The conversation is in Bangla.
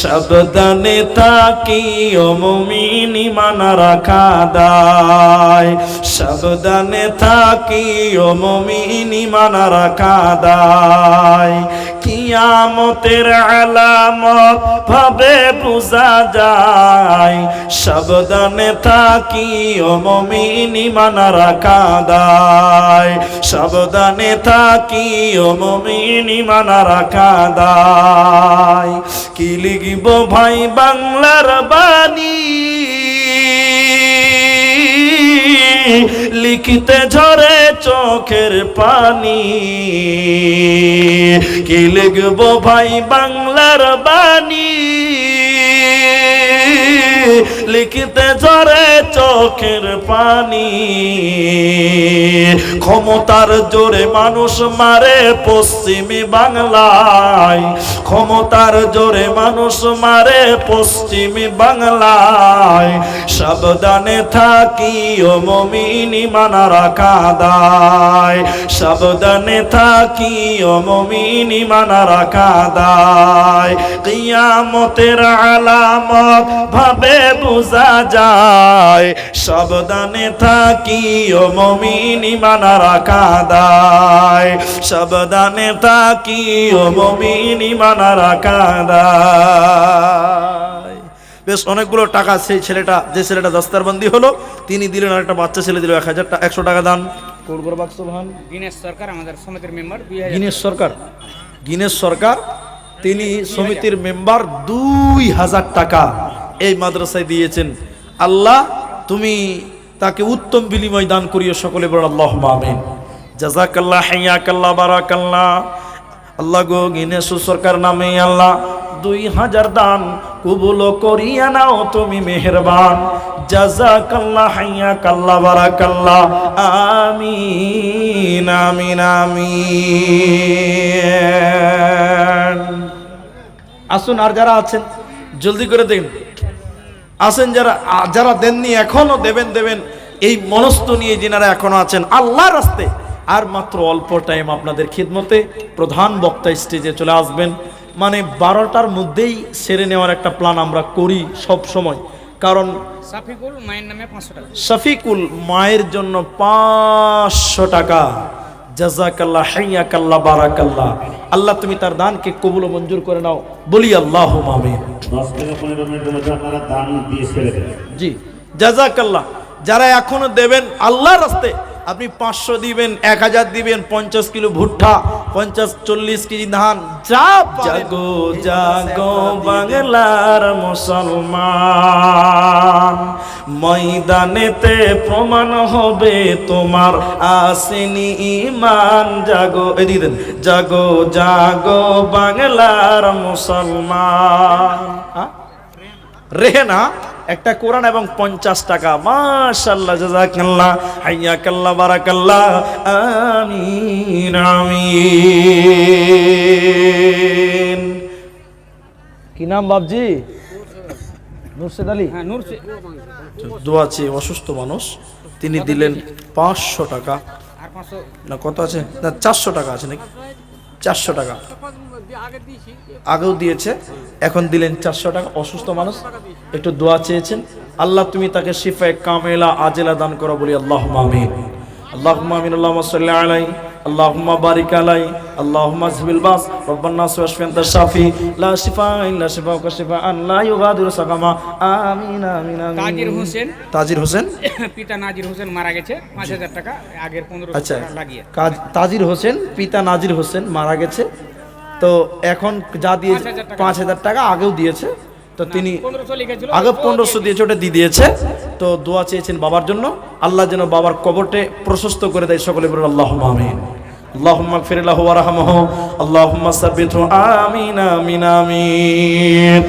সাবধানে থাকি ও মুমিনি মানা রাখা দায়। সাবধানে থাকি ও মুমিনি মানা রাখা দায়। কিয়ামতের আলামত ভাবে বুঝা যায়। সাবধানে থাকি ও মমিনি মানা রাখা দায় সাবধানে থাকি ও মমিনি মানা রাখা দায় কি লিখিব ভাই বাংলার বাণী? লিখিতে ঝরে চোখের পানি। কি লিখব ভাই বাংলার বাণী? লিখিতে ঝরে চোখের পানি। ক্ষমতার জোরে মানুষ মারে পশ্চিমী বাংলায়। ক্ষমতার জোরে মানুষ মারে পশ্চিমী বাংলায়। সাবধানে থাকি ও মমিনি মানা রাখা দায় সাবধানে থাকি ও মমিনি মানা রাখা দায় কিয়ামতের আলামত ভাবে বোঝা যায় সাবধানে থাকি ও মমিনি মানা রাখা দায়। সাবধানে থাকি ও মমিনি মানা রাখা দায়। বেশ অনেকগুলো টাকা সেই ছেলেটা যে ছেলেটা দস্তারবন্দি হলো তিনি দিলেন আর একটা বাচ্চা ছেলে দিল এক হাজার একশো টাকা একশো টাকা দান। কোরগর বাক্স ভান দীনেশ সরকার আমাদের সমিতির মেম্বার গিনেশ সরকার? গিনেশ সরকার তিনি সমিতির মেম্বার দুই হাজার টাকা। এই মাদ্রাসায় দিয়েছেন। আল্লাহ, তুমি তাকে উত্তম বিনিময় দান করিও সকলে বড় আল্লাহ আমিন। জাজাকাল্লাহ হাইয়াকাল্লাহ, বারাকাল্লাহ। আল্লাহ গো গিনেশ সরকার নামে আল্লাহ, দুই হাজার দান কবুল করিয়া নাও তুমি মেহেরবান। জাজাকাল্লাহ হাইয়াকাল্লাহ, বারাকাল্লাহ। আমিন আমিন আমিন। আসুন আর যারা আছেন, জলদি করে দিন। আছেন যারা যারা দেননি এখনও দেবেন দেবেন। এই মনস্থ নিয়ে যিনারা এখনও আছেন আল্লাহর রাস্তে। আর মাত্র অল্প টাইম আপনাদের খিদমতে প্রধান বক্তা স্টেজে চলে আসবেন। মানে বারোটার মধ্যেই সেরে নেওয়ার একটা প্ল্যান আমরা করি সব সময়। কারণ সাফিকুল মায়ের নামে পাঁচশো টাকা। শফিকুল মায়ের জন্য পাঁচশো টাকা। জাজাকাল্লাহ হাইয়াকাল্লা বারাকাল্লা আল্লাহ তুমি তার দানকে কবুল মঞ্জুর করে নাও। বলি আল্লাহ দেবেন। জি। জাজাকাল্লাহ যারা এখনও দেবেন আল্লাহর রাস্তে আপনি পাঁচশো দিবেন এক হাজার দিবেন পঞ্চাশ কিলো ভুট্টা পঞ্চাশ চল্লিশ কেজি ধান। যা জাগো জাগো বাংলার মুসলমান। ময়দানেতে প্রমাণ হবে তোমার আসেনি ইমান জাগো এদিকে জাগো জাগো বাংলার মুসলমান। রেহেনা একটা কোরআন এবং পঞ্চাশ টাকা। মাশাল্লাহ জাজাকাল্লাহ হাইয়াকাল্লাহ বারাকাল্লাহ আমিন আমিন। কি নাম বাবজি নুরশেদ আলী? হ্যাঁ সে- অসুস্থ মানুষ তিনি দিলেন পাঁচশো টাকা। না কত আছে? না চারশো টাকা আছে নাকি? চারশো টাকা। আগেও দিয়েছে, এখন দিলেন চারশো টাকা। অসুস্থ মানুষ, একটু দোয়া চেয়েছেন। আল্লাহ তুমি তাকে শিফায় কামেলা, আজেলা দান করো বলি আল্লাহ মামিন আল্লাহ মামিন আল্লাহ সাল্লাহ আলাই اللهم بارك علي اللهم اذهب الباس رب الناس واشف انت الشافي لا شفاء الا شفاءك شفاء لا يغادر سقما امين امين তাজির امين হোসেন তাজির হোসেন পিতা নাজির হোসেন মারা গেছে পাঁচ হাজার টাকা আগের পনেরো আচ্ছা টাকা লাগিয়ে কাজ তাজির হোসেন পিতা নাজির হোসেন মারা গেছে তো এখন যা দিয়ে 5,000 টাকা। পাঁচ হাজার টাকা আগেও দিয়েছে তো তিনি পনেরোশো লিখেছিল আগে পনেরোশো দিয়েছে ওটা দিয়ে দিয়েছে তো দোয়া চেয়েছেন বাবার জন্য আল্লাহ যেন বাবার কবরটে প্রশস্ত করে দেয় সকলে বলুন আল্লাহ আমিন اللهم اغفر له وارحمه اللهم ثبته آمين آمين آمين